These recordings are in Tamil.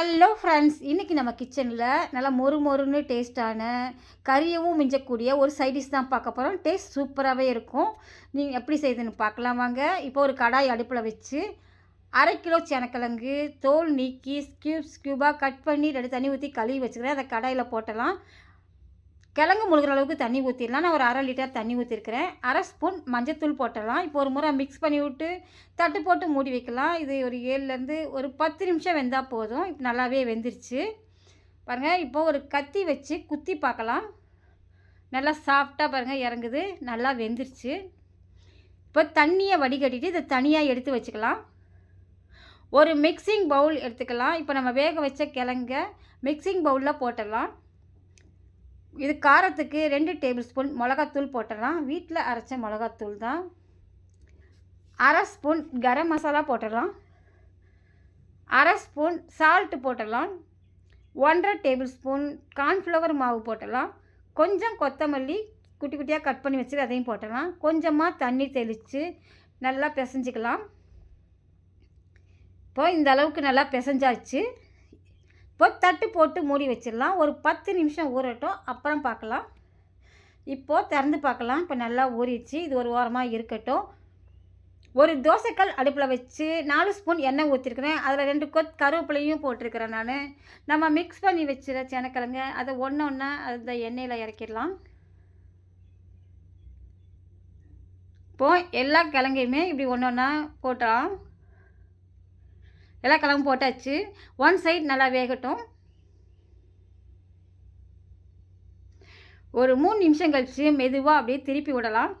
ஹலோ ஃப்ரெண்ட்ஸ் இன்றைக்கி நம்ம கிச்சனில் நல்லா மொறு மொறுன்னு டேஸ்ட்டான கறியவும் மிஞ்சக்கூடிய ஒரு சைடிஷ் தான் பார்க்க போகிறோம் டேஸ்ட் சூப்பராகவே இருக்கும். நீங்கள் எப்படி செய்யுதுன்னு பார்க்கலாம் வாங்க. இப்போ ஒரு கடாய் அடுப்பில் வச்சு அரை கிலோ சேனக்கிழங்கு தோல் நீக்கி ஸ்கியூப் ஸ்கியூபாக கட் பண்ணி ரெண்டு தண்ணி ஊற்றி கழுவி வச்சுக்கிறேன். அதை கடாயில் போட்டலாம். கிழங்கு முழுகிற அளவுக்கு தண்ணி ஊற்றிடலாம் நான் ஒரு அரை லிட்டர் தண்ணி ஊற்றிருக்கிறேன் அரை ஸ்பூன் மஞ்சத்தூள் போட்டலாம் இப்போ ஒரு முறை மிக்ஸ் பண்ணி விட்டு தட்டு போட்டு மூடி வைக்கலாம். இது ஒரு ஏழுலேருந்து ஒரு பத்து நிமிஷம் வெந்தால் போதும். இப்போ நல்லாவே வெந்துருச்சு. பாருங்கள் இப்போ ஒரு கத்தி வச்சு குத்தி பார்க்கலாம். நல்லா சாஃப்டாக பாருங்கள் இறங்குது. நல்லா வெந்துருச்சு. இப்போ தண்ணியை வடிகட்டிட்டு இதை தனியாக எடுத்து வச்சுக்கலாம். ஒரு மிக்சிங் பவுல் எடுத்துக்கலாம். இப்போ நம்ம வேக வச்ச கிழங்க மிக்சிங் பவுலில் போட்டுடலாம். இது காரத்துக்கு ரெண்டு டேபிள் ஸ்பூன் மிளகாத்தூள் போட்டுடலாம். வீட்டில் அரைச்ச மிளகாத்தூள் தான். அரை ஸ்பூன் கரம் மசாலா போட்டுடலாம். அரை ஸ்பூன் சால்ட்டு போட்டுடலாம். ஒன்றரை டேபிள் ஸ்பூன் கார்ன்ஃப்ளவர் மாவு போட்டுடலாம். கொஞ்சம் கொத்தமல்லி குட்டி குட்டியாக கட் பண்ணி வச்சு அதையும் போட்டுடலாம். கொஞ்சமாக தண்ணி தெளித்து நல்லா பிசைஞ்சிக்கலாம். இப்போ இந்த அளவுக்கு நல்லா பிசைஞ்சாச்சு. இப்போ தட்டு போட்டு மூடி வச்சிடலாம். ஒரு பத்து நிமிஷம் ஊறட்டும். அப்புறம் பார்க்கலாம். இப்போது திறந்து பார்க்கலாம். இப்போ நல்லா ஊறிடுச்சு. இது ஒரு ஓரமாக இருக்கட்டும். ஒரு தோசைக்கல் அடுப்பில் வச்சு நாலு ஸ்பூன் எண்ணெய் ஊற்றிருக்கிறேன். அதில் ரெண்டு கொத் கருவேப்பிலையும் போட்டிருக்கிறேன் நான். நம்ம மிக்ஸ் பண்ணி வச்சுற சேனக்கிழங்க அதை ஒன்று ஒன்றா அந்த எண்ணெயில் இறக்கிடலாம். இப்போது எல்லா கிழங்கையுமே இப்படி ஒன்று ஒன்றா போட்டலாம். எல்லா கிழங்கும் போட்டாச்சு. ஒன் சைட் நல்லா வேகட்டும். ஒரு மூணு நிமிஷம் கழித்து மெதுவாக அப்படியே திருப்பி விடலாம்.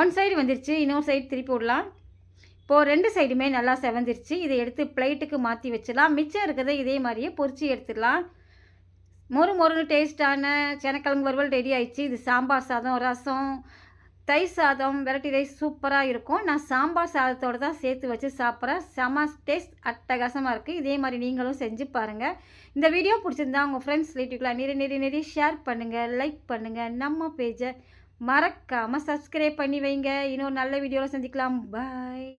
ஒன் சைடு வந்துருச்சு இன்னொரு சைடு திருப்பி விடலாம். இப்போது ரெண்டு சைடுமே நல்லா செவந்துருச்சு. இதை எடுத்து பிளேட்டுக்கு மாற்றி வச்சிடலாம். மிச்சம் இருக்கிறத இதே மாதிரியே பொறிச்சு எடுத்துடலாம். மொறு மொறுன்னு டேஸ்ட்டான சேனக்கிழங்கு வறுவல் ரெடி ஆயிடுச்சு. இது சாம்பார் சாதம் ரசம் தயிர் சாதம் வெரைட்டி ரைஸ் சூப்பராக இருக்கும். நான் சாம்பார் சாதத்தோடு தான் சேர்த்து வச்சு சாப்பிட்றேன். செம டேஸ்ட் அட்டகாசமாக இருக்குது இதே மாதிரி நீங்களும் செஞ்சு பாருங்கள் இந்த வீடியோ பிடிச்சிருந்தா உங்கள் ஃப்ரெண்ட்ஸ் ரிலேட்டிவ்லாம் நிறைய நிறைய நிறைய ஷேர் பண்ணுங்கள் லைக் பண்ணுங்கள் நம்ம பேஜை மறக்காமல் சப்ஸ்கிரைப் பண்ணி வைங்க. இன்னொரு நல்ல வீடியோவில் சந்திக்கலாம். பாய்